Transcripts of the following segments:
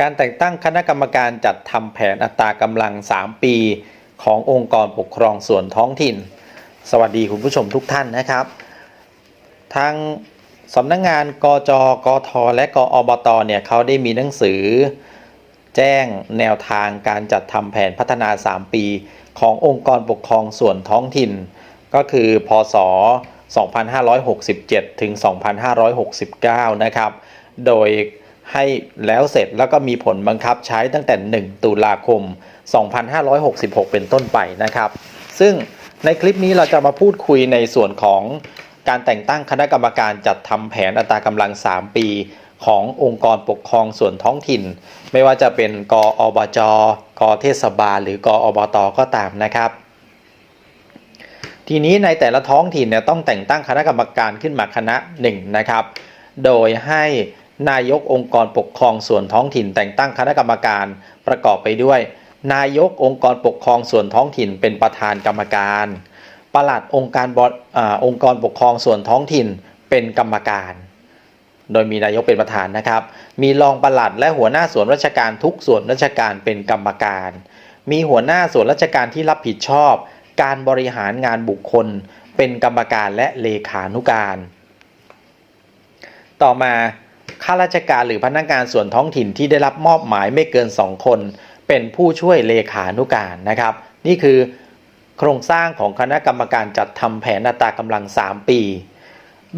การแต่งตั้งคณะกรรมการจัดทำแผนอัตรากำลัง 3 ปีขององค์กรปกครองส่วนท้องถิ่น สวัสดีคุณผู้ชมทุกท่านนะครับ ทางสำนักงงานกจกท และกอบตเนี่ยเขาได้มีหนังสือ แจ้งแนวทางการจัดทำแผนพัฒนา 3 ปี ขององค์กรปกครองส่วนท้องถิ่น ก็คือพศ 2567 ถึง 2569 นะครับ โดย ให้แล้วเสร็จแล้วก็มีผลบังคับใช้ตั้งแต่ 1 ตุลาคม 2566 เป็นต้นไปนะครับ ซึ่งในคลิปนี้เราจะมาพูดคุยในส่วนของการแต่งตั้งคณะกรรมการจัดทำแผนอัตรากำลัง 3 ปีขององค์กรปกครองส่วนท้องถิ่น ไม่ว่าจะเป็นกอบจ กเทศบาล หรือกอบตก็ตามนะครับ ทีนี้ในแต่ละท้องถิ่นเนี่ยต้องแต่งตั้งคณะกรรมการขึ้นมาคณะหนึ่งนะครับ โดยให้ นายกองค์กรปกครองส่วนท้องถิ่นแต่งตั้งคณะกรรมการประกอบไปด้วย นายกองค์กรปกครองส่วนท้องถิ่นเป็นประธานกรรมการปลัดองค์การบอองค์กรปกครองส่วนท้องถิ่นเป็นกรรมการ โดยมีนายกเป็นประธานนะครับ มีรองปลัดและหัวหน้าส่วนราชการทุกส่วนราชการเป็นกรรมการ มีหัวหน้าส่วนราชการที่รับผิดชอบ การบริหารงานบุคคล เป็นกรรมการและเลขานุการ ต่อมา ข้าราชการหรือพนักงานส่วนท้องถิ่นที่ได้รับมอบหมายไม่เกิน 2 คน เป็นผู้ช่วยเลขานุการนะครับ นี่คือโครงสร้างของคณะกรรมการจัดทำแผนอัตรากำลัง 3 ปี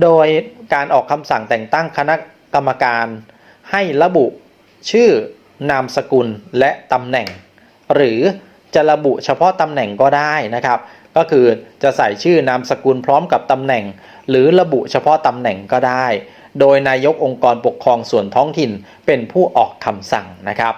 โดยการออกคำสั่งแต่งตั้งคณะกรรมการให้ระบุชื่อนามสกุลและตำแหน่ง หรือจะระบุเฉพาะตำแหน่งก็ได้นะครับ ก็คือจะใส่ชื่อนามสกุลพร้อมกับตำแหน่ง หรือระบุเฉพาะตำแหน่งก็ได้ โดยนายกองค์กรปกครองส่วนท้องถิ่นเป็นผู้ออกคำสั่งนะครับ